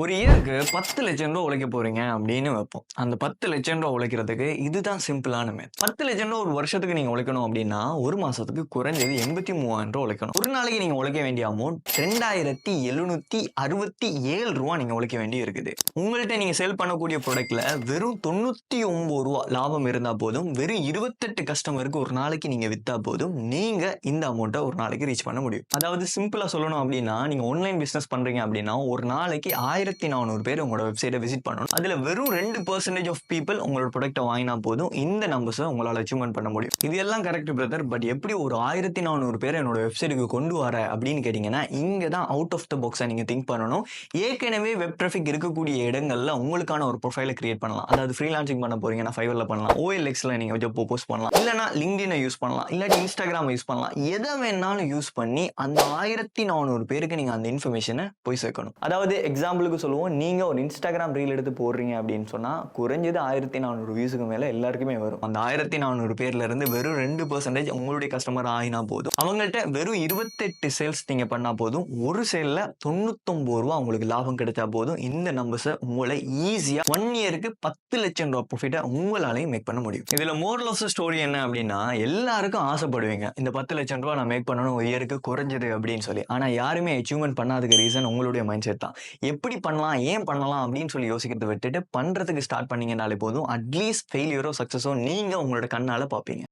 ஒரு இயருக்கு பத்து லட்சம் ரூபா உழைக்க போறீங்க அப்படின்னு வைப்போம். அந்த பத்து லட்சம் ரூபா உழைக்கிறதுக்கு இதுதான் சிம்பிளான மேத் பத்து லட்சம் ரூபா ஒரு வருஷத்துக்கு நீங்க உழைக்கணும் அப்படின்னா ஒரு மாசத்துக்கு குறைஞ்சது எண்பத்தி மூவாயிரம் ரூபா உழைக்கணும். ஒரு நாளைக்கு நீங்க உழைக்க வேண்டிய அமௌண்ட் ரெண்டாயிரத்தி எழுநூத்தி அறுபத்தி ஏழு ரூபா நீங்க உழைக்க வேண்டி இருக்குது. உங்கள்கிட்ட நீங்க சேல் பண்ணக்கூடிய ப்ராடக்ட்ல வெறும் தொண்ணூத்தி ஒன்பது ரூபா லாபம் இருந்தா போதும் வெறும் இருபத்தெட்டு கஸ்டமருக்கு ஒரு நாளைக்கு நீங்க வித்தா போதும் நீங்க இந்த அமௌண்ட்டை ஒரு நாளைக்கு ரீச் பண்ண முடியும். அதாவது சிம்பிளா சொல்லணும் அப்படின்னா நீங்க ஆன்லைன் பிசினஸ் பண்றீங்க அப்படின்னா ஒரு நாளைக்கு ஆயிரம் ஆயிரத்தி நானூறு பேர் உங்களோட வெப்சைட்டை விசிட் பண்ணணும். அதில் வெறும் ரெண்டு பர்சன்டேஜ் ஆஃப் பீப்பிள் உங்களோட ப்ராடக்ட்டை வாங்கினா போதும். இந்த நம்பர்ஸை உங்களால் அச்சீவ்மெண்ட் பண்ண முடியும். இது எல்லாம் கரெக்ட் பிரதர் பட் எப்படி ஒரு ஆயிரத்தி நானூறு பேர் என்னோட வெப்சைட்டுக்கு கொண்டு வர அப்படின்னு கேட்டிங்கன்னா இங்கே தான் அவுட் ஆஃப் த பாக்ஸை நீங்கள் திங்க் பண்ணணும். ஏற்கனவே வெப் ட்ராஃபிக் இருக்கக்கூடிய இடங்கள்ல உங்களுக்கான ஒரு ப்ரொஃபைலை கிரியேட் பண்ணலாம். அதாவது ஃப்ரீலான்சிங் பண்ண போறீங்கன்னா ஃபைவரில் பண்ணலாம். ஓஎல்எக்ஸில் நீங்கள் ஜப் போஸ்ட் பண்ணலாம். இல்லைனா லிங்க்டினை யூஸ் பண்ணலாம். இல்லாட்டி இன்ஸ்டாகிராம் யூஸ் பண்ணலாம். எதை வேணாலும் யூஸ் பண்ணி அந்த ஆயிரத்தி நானூறு பேருக்கு நீங்கள் அந்த இன்ஃபர்மேஷனை போய் சேர்க்கணும். அதாவது எக்ஸாம்பிளுக்கு சொல்லுவோம் நீங்கள் ஒரு இன்ஸ்டாகிராம் ரீல் எடுத்து போடுறீங்க அப்படின்னு சொன்னால் குறைஞ்சது ஆயிரத்தி நானூறு வியூஸுக்கு மேலே எல்லாருக்குமே வரும். அந்த ஆயிரத்தி நானூறு பேர்ல இருந்து வெறும் ரெண்டு பர்சன்டேஜ் உங்களுடைய கஸ்டமர் ஆகினா போதும். அவங்கள்ட்ட வெறும் இருபத்தெட்டு சேல்ஸ் நீங்கள் பண்ணால் போதும். ஒரு சேலில் தொண்ணூத்தொம்பது ரூபா உங்களுக்கு லாபம் கிடைச்சா போதும். இந்த நம்பர்ஸை உங்களை ஈஸியாக ஒன் இயருக்கு பத்து லட்சம் ரூபா ப்ராஃபிட்டை உங்களாலையும் மேக் பண்ண முடியும். இதில் மோரல் ஸ்டோரி என்ன அப்படின்னா எல்லாருக்கும் ஆசைப்படுவீங்க. இந்த பத்து லட்சம் ரூபா நான் மேக் பண்ணணும் ஒரு இயருக்கு குறைஞ்சது அப்படின்னு சொல்லி. ஆனால் யாருமே அச்சீவ்மெண்ட் பண்ணாதக்கு ரீசன் உங்களுடைய மைண்ட் செட் தான். எப்படி பண்ணலாம் ஏன் பண்ணலாம் அப்படின்னு சொல்லி யோசிக்கிறத விட்டுட்டு பண்ணுறதுக்கு ஸ்டார்ட் பண்ணீங்கனாலே போதும். அட்லீஸ்ட் ஃபெயிலியரோ சக்ஸஸோ நீங்கள் உங்களோட கண்ணால் பார்ப்பீங்க.